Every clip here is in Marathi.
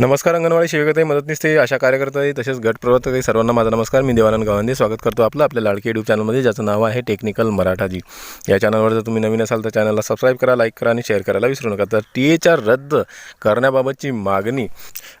नमस्कार अंगणवाडी सेविकाताई मदतनीस अशा कार्यकर्ताही तसेच गट प्रवर्तकही सर्वांना माझा नमस्कार. मी देवानंद गावंदे. स्वागत करतो आपलं आपल्या लाडके यूट्यूब चॅनलमध्ये ज्याचं नाव आहे टेक्निकल मराठाजी. या चॅनलवर जर तुम्ही नवीन असाल तर चॅनलला सबस्क्राईब करा लाईक करा आणि शेअर करायला विसरू नका. तर टी एच आर रद्द करण्याबाबतची मागणी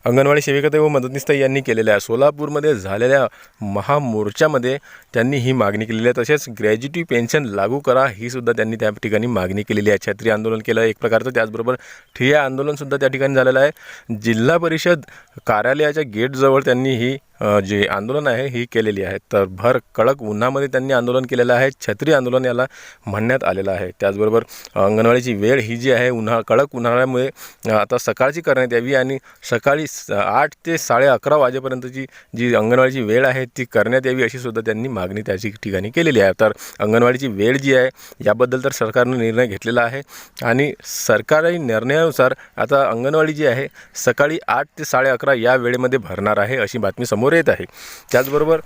अंगणवाडी सेविकाताई व मदतनीसताई यांनी केलेल्या आहे. सोलापूरमध्ये झालेल्या महामोर्चामध्ये त्यांनी ही मागणी केलेली आहे. तसेच ग्रॅज्युटी पेन्शन लागू करा ही सुद्धा त्यांनी त्या ठिकाणी मागणी केलेली आहे. छत्री आंदोलन केलं एक प्रकारचं त्याचबरोबर ठिय्या आंदोलनसुद्धा त्या ठिकाणी झालेलं आहे. जिल्हा ಪರಿಷದ್ कार्यालयाच्या गेटजवळ त्यांनी ही जे आंदोलन आहे ही केलेली आहे. तर भर कडक उन्हामध्ये त्यांनी आंदोलन केलेलं आहे. छत्री आंदोलन याला म्हणण्यात आलेलं आहे. त्याचबरोबर अंगणवाडीची वेळ ही जी आहे उन्हाळा कडक उन्हाळ्यामुळे आता सकाळची करण्यात यावी आणि सकाळी आठ ते साडे अकरा वाजेपर्यंतची जी अंगणवाडीची वेळ आहे ती करण्यात यावी अशी सुद्धा त्यांनी मागणी त्याची ठिकाणी केलेली आहे. तर अंगणवाडीची वेळ जी आहे याबद्दल तर सरकारनं निर्णय घेतलेला आहे आणि सरकारी निर्णयानुसार आता अंगणवाडी जी आहे सकाळी आठ ते साडे अकरा या वेळेमध्ये भरणार आहे अशी बातमी समोर येत आहे. त्याचबरोबर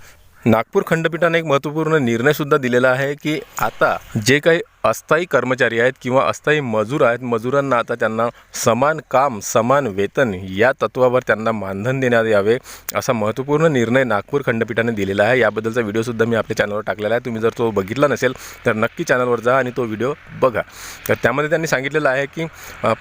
नागपूर खंडपीठाने एक महत्त्वपूर्ण निर्णयसुद्धा दिलेला आहे की आता जे काही अस्थायी कर्मचारी आहेत किंवा अस्थायी मजूर आहेत मजुरांना आता त्यांना समान काम समान वेतन या तत्वावर त्यांना मानधन देण्यात यावे असा महत्त्वपूर्ण निर्णय नागपूर खंडपीठाने दिलेला आहे. याबद्दलचा व्हिडिओसुद्धा मी आपल्या चॅनलवर टाकलेला आहे. तुम्ही जर तो बघितला नसेल तर नक्की चॅनलवर जा आणि तो व्हिडिओ बघा. तर त्यामध्ये त्यांनी सांगितलेलं आहे की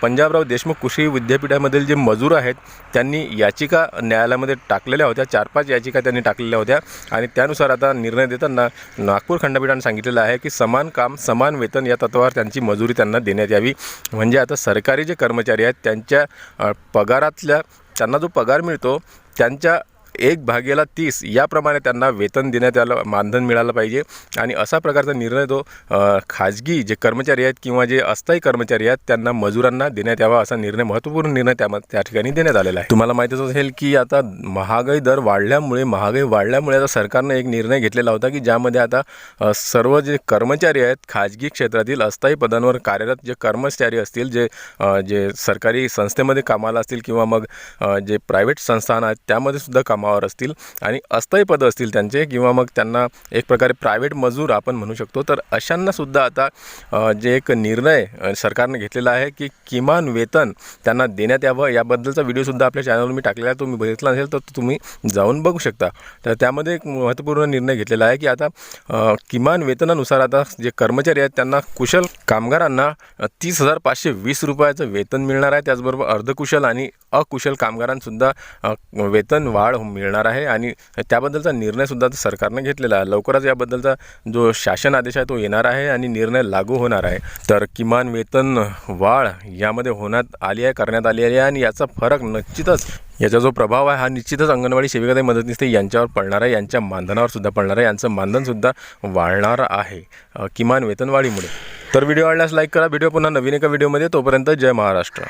पंजाबराव देशमुख कृषी विद्यापीठामधील जे मजूर आहेत त्यांनी याचिका न्यायालयामध्ये टाकलेल्या होत्या. चार पाच याचिका त्यांनी टाकलेल्या होत्या आणि त्यानुसार आता निर्णय देताना नागपूर खंडपीठानं सांगितलेलं आहे की समान काम समान वेतन या तत्वावर त्यांची मजुरी त्यांना देण्यात यावी. म्हणजे आता सरकारी जे कर्मचारी आहेत त्यांच्या पगारातल्या त्यांना जो पगार मिळतो त्यांच्या एक भागेला तीस याप्रमाणे त्यांना वेतन देण्यात आलं मानधन मिळालं पाहिजे. आणि असा प्रकारचा निर्णय तो खाजगी जे कर्मचारी आहेत किंवा जे अस्थायी कर्मचारी आहेत त्यांना मजुरांना देण्यात यावा असा निर्णय महत्त्वपूर्ण निर्णय त्या त्या ठिकाणी देण्यात आलेला आहे. तुम्हाला माहितीच असेल की आता महागाई दर वाढल्यामुळे महागाई वाढल्यामुळे आता सरकारनं एक निर्णय घेतलेला होता की ज्यामध्ये आता सर्व जे कर्मचारी आहेत खाजगी क्षेत्रातील अस्थायी पदांवर कार्यरत जे कर्मचारी असतील जे जे सरकारी संस्थेमध्ये कामाला असतील किंवा मग जे प्रायव्हेट संस्थान आहेत त्यामध्ये सुद्धा कामावर असतील आणि अस्थायी पदं असतील त्यांचे किंवा मग त्यांना एक प्रकारे प्रायव्हेट मजूर आपण म्हणू शकतो. तर अशांनासुद्धा आता जे एक निर्णय सरकारने घेतलेला आहे की किमान वेतन त्यांना देण्यात यावं याबद्दलचा व्हिडिओसुद्धा आपल्या चॅनलवर मी टाकलेला आहे. तुम्ही बघितला नसेल तर तुम्ही जाऊन बघू शकता. तर त्यामध्ये एक महत्त्वपूर्ण निर्णय घेतलेला आहे की आता किमान वेतनानुसार आता जे कर्मचारी आहेत त्यांना कुशल कामगारांना तीस हजार पाचशे वीस रुपयाचं वेतन मिळणार आहे. त्याचबरोबर अर्धकुशल आणि अकुशल कामगारांसुद्धा वेतन वाढ मिळणार आहे आणि त्याबद्दलचा निर्णयसुद्धा सरकारनं घेतलेला आहे. लवकरच याबद्दलचा जो शासन आदेश आहे तो येणार आहे आणि निर्णय लागू होणार आहे. तर किमान वेतन वाढ यामध्ये होण्यात आली आहे करण्यात आली आहे आणि याचा फरक निश्चितच याचा जो प्रभाव आहे हा निश्चितच अंगणवाडी सेविकाताई मदतनीस यांच्यावर पडणार आहे यांच्या मानधनावर सुद्धा पडणार आहे यांचं मानधनसुद्धा वाढणार आहे. किमान वेतनवाढीमुळे. तर व्हिडिओ आवडल्यास लाईक करा व्हिडिओ पुन्हा नवीन एका व्हिडिओमध्ये तोपर्यंत जय महाराष्ट्र.